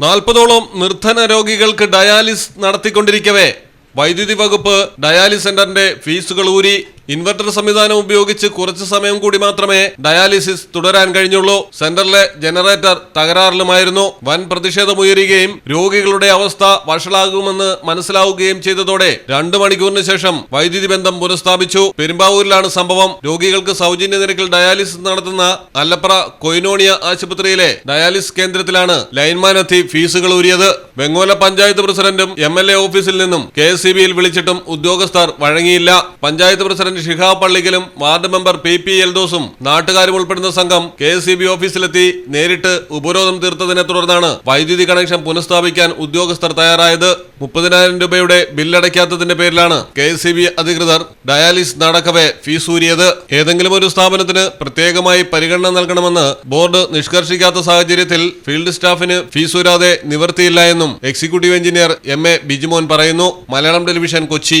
നാൽപ്പതോളം നിർധന രോഗികൾക്ക് ഡയാലിസ് നടത്തിക്കൊണ്ടിരിക്കവേ. വൈദ്യുതി വകുപ്പ് ഡയാലിസ് സെന്ററിന്റെ ഫീസുകൾ ഊരി ഇൻവെർട്ടർ സംവിധാനം ഉപയോഗിച്ച് കുറച്ചു സമയം കൂടി മാത്രമേ ഡയാലിസിസ് തുടരാൻ കഴിഞ്ഞുള്ളൂ. സെന്ററിലെ ജനറേറ്റർ തകരാറിലുമായിരുന്നു. വൻ പ്രതിഷേധമുയരുകയും രോഗികളുടെ അവസ്ഥ വഷളാകുമെന്ന് മനസ്സിലാവുകയും ചെയ്തതോടെ രണ്ടു മണിക്കൂറിന് ശേഷം വൈദ്യുതി ബന്ധം പുനഃസ്ഥാപിച്ചു. പെരുമ്പാവൂരിലാണ് സംഭവം. രോഗികൾക്ക് സൗജന്യ നിരക്കിൽ ഡയാലിസിസ് നടത്തുന്ന അല്ലപ്ര കൊയിനോണിയ ആശുപത്രിയിലെ ഡയാലിസിസ് കേന്ദ്രത്തിലാണ് ലൈൻമാൻ എത്തി ഫീസുകൾ ഊരിയത്. വെങ്ങോല പഞ്ചായത്ത് പ്രസിഡന്റും എം ഓഫീസിൽ നിന്നും കെ വിളിച്ചിട്ടും ഉദ്യോഗസ്ഥർ വഴങ്ങിയില്ല. പഞ്ചായത്ത് പ്രസിഡന്റ് ഷിഹാബ് പള്ളിക്കലും വാർഡ് മെമ്പർ പി പി എൽദോസും നാട്ടുകാരും ഉൾപ്പെടുന്ന സംഘം കെ എസ് ഓഫീസിലെത്തി നേരിട്ട് ഉപരോധം തീർത്തതിനെ തുടർന്നാണ് വൈദ്യുതി കണക്ഷൻ പുനഃസ്ഥാപിക്കാൻ ഉദ്യോഗസ്ഥർ തയ്യാറായത്. മുപ്പതിനായിരം രൂപയുടെ ബില്ലടയ്ക്കാത്തതിന്റെ പേരിലാണ് കെ എസ് അധികൃതർ ഡയാലിസ് നടക്കവെ ഫീസ് ഊരിയത്. ഏതെങ്കിലും ഒരു സ്ഥാപനത്തിന് പ്രത്യേകമായി പരിഗണന നൽകണമെന്ന് ബോർഡ് നിഷ്കർഷിക്കാത്ത സാഹചര്യത്തിൽ ഫീൽഡ് സ്റ്റാഫിന് ഫീസ് ഊരാതെ നിവർത്തിയില്ല എന്നും executive engineer M A Bijimon പറയുന്നു. Malayalam television Kochi.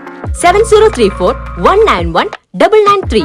seven zero three four one nine one double nine three